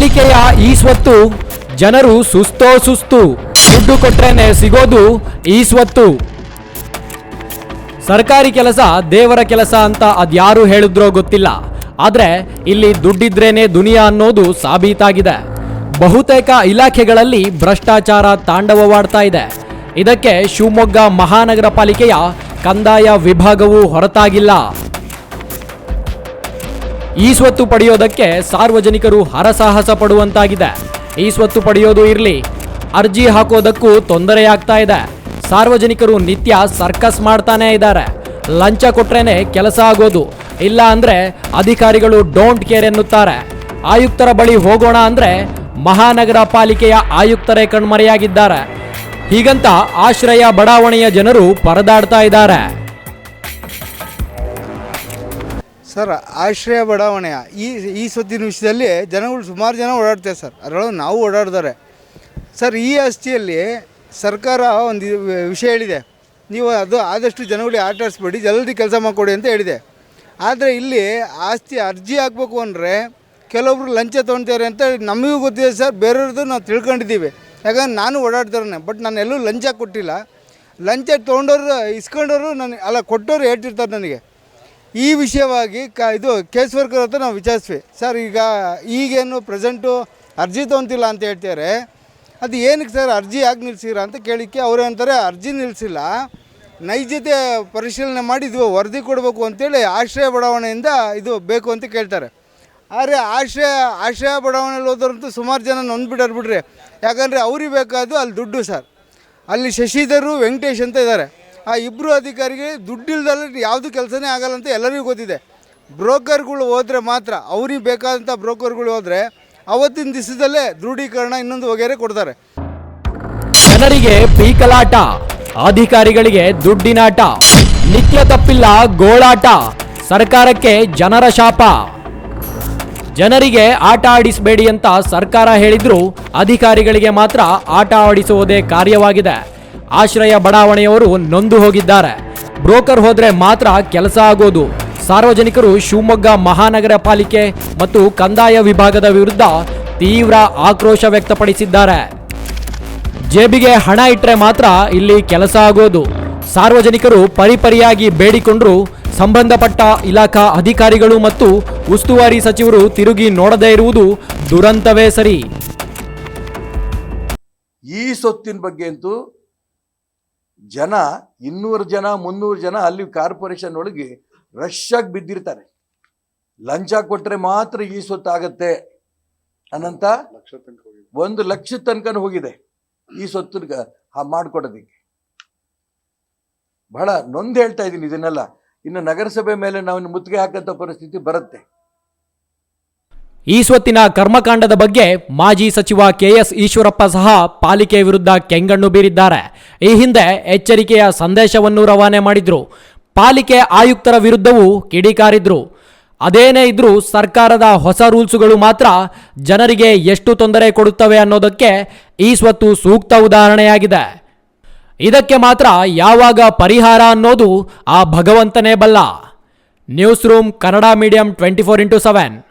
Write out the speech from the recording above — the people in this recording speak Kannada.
ಪಾಲಿಕೆಯ ಈ ಸ್ವತ್ತು ಜನರು ಸುಸ್ತೋ ಸುಸ್ತು. ದುಡ್ಡು ಕೊಟ್ರೇನೆ ಸಿಗೋದು ಈ ಸ್ವತ್ತು. ಸರ್ಕಾರಿ ಕೆಲಸ ದೇವರ ಕೆಲಸ ಅಂತ ಅದ್ಯಾರು ಹೇಳಿದ್ರೋ ಗೊತ್ತಿಲ್ಲ. ಆದರೆ ಇಲ್ಲಿ ದುಡ್ಡಿದ್ರೇನೆ ದುನಿಯಾ ಅನ್ನೋದು ಸಾಬೀತಾಗಿದೆ. ಬಹುತೇಕ ಇಲಾಖೆಗಳಲ್ಲಿ ಭ್ರಷ್ಟಾಚಾರ ತಾಂಡವವಾಡ್ತಾ ಇದೆ. ಇದಕ್ಕೆ ಶಿವಮೊಗ್ಗ ಮಹಾನಗರ ಪಾಲಿಕೆಯ ಕಂದಾಯ ವಿಭಾಗವೂ ಹೊರತಾಗಿಲ್ಲ. ಈ ಸ್ವತ್ತು ಪಡೆಯೋದಕ್ಕೆ ಸಾರ್ವಜನಿಕರು ಹರಸಾಹಸ ಪಡುವಂತಾಗಿದೆ. ಈ ಸ್ವತ್ತು ಪಡೆಯೋದು ಇರಲಿ. ಅರ್ಜಿ ಹಾಕೋದಕ್ಕೂ ತೊಂದರೆಯಾಗ್ತಾ ಇದೆ. ಸಾರ್ವಜನಿಕರು ನಿತ್ಯ ಸರ್ಕಸ್ ಮಾಡ್ತಾನೆ ಇದ್ದಾರೆ. ಲಂಚ ಕೊಟ್ರೇನೆ ಕೆಲಸ ಆಗೋದು. ಇಲ್ಲ ಅಂದ್ರೆ ಅಧಿಕಾರಿಗಳು ಡೋಂಟ್ ಕೇರ್ ಎನ್ನುತ್ತಾರೆ. ಆಯುಕ್ತರ ಬಳಿ ಹೋಗೋಣ ಅಂದ್ರೆ ಮಹಾನಗರ ಪಾಲಿಕೆಯ ಆಯುಕ್ತರೇ ಕಣ್ಮರೆಯಾಗಿದ್ದಾರೆ. ಹೀಗಂತ ಆಶ್ರಯ ಬಡಾವಣೆಯ ಜನರು ಪರದಾಡ್ತಾ ಇದ್ದಾರೆ. ಸರ್, ಆಶ್ರಯ ಬಡಾವಣೆಯ ಈ ಈ ಸುದ್ದಿನ ವಿಷಯದಲ್ಲಿ ಜನಗಳು ಸುಮಾರು ಜನ ಓಡಾಡ್ತಾರೆ ಸರ್. ಅದರೊಳಗೆ ನಾವು ಓಡಾಡ್ತಾರೆ. ಸರ್, ಈ ಆಸ್ತಿಯಲ್ಲಿ ಸರ್ಕಾರ ಒಂದು ವಿಷಯ ಹೇಳಿದೆ. ನೀವು ಅದು ಆದಷ್ಟು ಜನಗಳಿಗೆ ಆಟಾಡಿಸ್ಬೇಡಿ ಜಲ್ದಿ ಕೆಲಸ ಮಾಡಿಕೊಡಿ ಅಂತ ಹೇಳಿದೆ. ಆದರೆ ಇಲ್ಲಿ ಆಸ್ತಿ ಅರ್ಜಿ ಹಾಕ್ಬೇಕು ಅಂದರೆ ಕೆಲವೊಬ್ರು ಲಂಚ ತೊಗೊಳ್ತಾರೆ ಅಂತ ನಮಗೂ ಗೊತ್ತಿದೆ ಸರ್, ಬೇರೆಯವ್ರದ್ದು ನಾವು ತಿಳ್ಕೊಂಡಿದ್ದೀವಿ. ಯಾಕಂದ್ರೆ ನಾನು ಓಡಾಡ್ತಾರನೆ, ಬಟ್ ನಾನು ಎಲ್ಲೂ ಲಂಚ ಕೊಟ್ಟಿಲ್ಲ. ಲಂಚ ತೊಗೊಂಡವ್ರು, ಇಸ್ಕೊಂಡವರು ನನಗೆ, ಅಲ್ಲ ಕೊಟ್ಟವರು ಹೇಳ್ತಿರ್ತಾರೆ ನನಗೆ. ಈ ವಿಷಯವಾಗಿ ಕ ಇದು ಕೇಸ್ ವರ್ಕರ್ ಹತ್ರ ನಾವು ವಿಚಾರಿಸ್ವಿ. ಸರ್, ಈಗ ಈಗೇನು ಪ್ರೆಸೆಂಟು ಅರ್ಜಿ ತೊಗೊಂತಿಲ್ಲ ಅಂತ ಹೇಳ್ತಾರೆ ಅದು ಏನಕ್ಕೆ ಸರ್ ಅರ್ಜಿ ಯಾಕೆ ನಿಲ್ಸಿರ ಅಂತ ಕೇಳಿಕ್ಕೆ ಅವ್ರು ಅಂತಾರೆ, ಅರ್ಜಿ ನಿಲ್ಲಿಸಿಲ್ಲ ನೈಜತೆ ಪರಿಶೀಲನೆ ಮಾಡಿ ಇದು ವರದಿ ಕೊಡಬೇಕು ಅಂತೇಳಿ ಆಶ್ರಯ ಬಡಾವಣೆಯಿಂದ ಇದು ಬೇಕು ಅಂತ ಕೇಳ್ತಾರೆ. ಆದರೆ ಆಶ್ರಯ ಆಶ್ರಯ ಬಡಾವಣೆಯಲ್ಲಿ ಹೋದವ್ರಂತೂ ಸುಮಾರು ಜನ ನೊಂದ್ಬಿಟ್ಟಾರೆ ಬಿಡ್ರಿ. ಯಾಕಂದರೆ ಅವ್ರಿಗೆ ಬೇಕಾದ್ದು ಅಲ್ಲಿ ದುಡ್ಡು ಸರ್. ಅಲ್ಲಿ ಶಶಿಧರು, ವೆಂಕಟೇಶ್ ಅಂತ ಇದ್ದಾರೆ. ಆ ಇಬ್ಬರು ಅಧಿಕಾರಿಗೆ ದುಡ್ಡಿಲ್ದಲ್ಲ ಯಾವುದು ಕೆಲಸನೇ ಆಗಲ್ಲ ಅಂತ ಎಲ್ಲರಿಗೂ ಗೊತ್ತಿದೆ. ಬ್ರೋಕರ್ಗಳು ಹೋದರೆ ಮಾತ್ರ, ಅವ್ರಿಗೆ ಬೇಕಾದಂಥ ಬ್ರೋಕರ್ಗಳು ಹೋದರೆ ಅವತ್ತಿನ ದಿವಸದಲ್ಲೇ ದೃಢೀಕರಣ ಇನ್ನೊಂದು ಹೊಗೆರೆ ಕೊಡ್ತಾರೆ. ಜನರಿಗೆ ಪೀಕಲಾಟ, ಅಧಿಕಾರಿಗಳಿಗೆ ದುಡ್ಡಿನಾಟ, ನಿತ್ಯ ತಪ್ಪಿಲ್ಲ ಗೋಳಾಟ, ಸರ್ಕಾರಕ್ಕೆ ಜನರ ಶಾಪ. ಜನರಿಗೆ ಆಟ ಆಡಿಸಬೇಡಿ ಅಂತ ಸರ್ಕಾರ ಹೇಳಿದ್ರು, ಅಧಿಕಾರಿಗಳಿಗೆ ಮಾತ್ರ ಆಟ ಆಡಿಸುವುದೇ ಕಾರ್ಯವಾಗಿದೆ. ಆಶ್ರಯ ಬಡಾವಣೆಯವರು ನೊಂದು ಹೋಗಿದ್ದಾರೆ. ಬ್ರೋಕರ್ ಹೋದ್ರೆ ಮಾತ್ರ ಕೆಲಸ ಆಗೋದು. ಸಾರ್ವಜನಿಕರು ಶಿವಮೊಗ್ಗ ಮಹಾನಗರ ಪಾಲಿಕೆ ಮತ್ತು ಕಂದಾಯ ವಿಭಾಗದ ವಿರುದ್ಧ ತೀವ್ರ ಆಕ್ರೋಶ ವ್ಯಕ್ತಪಡಿಸಿದ್ದಾರೆ. ಜೇಬಿಗೆ ಹಣ ಇಟ್ಟರೆ ಮಾತ್ರ ಇಲ್ಲಿ ಕೆಲಸ ಆಗೋದು. ಸಾರ್ವಜನಿಕರು ಪರಿಪರಿಯಾಗಿ ಬೇಡಿಕೊಂಡ್ರು ಸಂಬಂಧಪಟ್ಟ ಇಲಾಖಾ ಅಧಿಕಾರಿಗಳು ಮತ್ತು ಉಸ್ತುವಾರಿ ಸಚಿವರು ತಿರುಗಿ ನೋಡದೇ ಇರುವುದು ದುರಂತವೇ ಸರಿ. ಈ ಸೊತ್ತಿನ ಬಗ್ಗೆ ಅಂತೂ ಜನ ಇನ್ನೂರು ಜನ ಮುನ್ನೂರು ಜನ ಅಲ್ಲಿ ಕಾರ್ಪೊರೇಷನ್ ಒಳಗೆ ರಶ್ ಆಗಿ ಬಿದ್ದಿರ್ತಾರೆ. ಲಂಚ ಕೊಟ್ಟರೆ ಮಾತ್ರ ಈ ಸೊತ್ತಾಗತ್ತೆ ಅನ್ನಂತ ಒಂದು ಲಕ್ಷ ತನಕ ಹೋಗಿದೆ ಈ ಸೊತ್ತು ಮಾಡಿಕೊಡೋದಕ್ಕೆ. ಬಹಳ ನೊಂದು ಹೇಳ್ತಾ ಇದ್ದೀನಿ ಇದನ್ನೆಲ್ಲ. ಇನ್ನು ನಗರಸಭೆ ಮೇಲೆ ನಾವು ಮುತ್ತಿಗೆ ಹಾಕಂತ ಪರಿಸ್ಥಿತಿ ಬರುತ್ತೆ. ಈ ಸ್ವತ್ತಿನ ಕರ್ಮಕಾಂಡದ ಬಗ್ಗೆ ಮಾಜಿ ಸಚಿವ ಕೆಎಸ್ ಈಶ್ವರಪ್ಪ ಸಹ ಪಾಲಿಕೆ ವಿರುದ್ಧ ಕೆಂಗಣ್ಣು ಬೀರಿದ್ದಾರೆ. ಈ ಹಿಂದೆ ಎಚ್ಚರಿಕೆಯ ಸಂದೇಶವನ್ನು ರವಾನೆ ಮಾಡಿದ್ರು. ಪಾಲಿಕೆ ಆಯುಕ್ತರ ವಿರುದ್ಧವೂ ಕಿಡಿಕಾರಿದ್ರು. ಅದೇನೇ ಇದ್ರೂ ಸರ್ಕಾರದ ಹೊಸ ರೂಲ್ಸುಗಳು ಮಾತ್ರ ಜನರಿಗೆ ಎಷ್ಟು ತೊಂದರೆ ಕೊಡುತ್ತವೆ ಅನ್ನೋದಕ್ಕೆ ಈ ಸ್ವತ್ತು ಸೂಕ್ತ ಉದಾಹರಣೆಯಾಗಿದೆ. ಇದಕ್ಕೆ ಮಾತ್ರ ಯಾವಾಗ ಪರಿಹಾರ ಅನ್ನೋದು ಆ ಭಗವಂತನೇ ಬಲ್ಲ. News room Kannada medium twenty four into seven.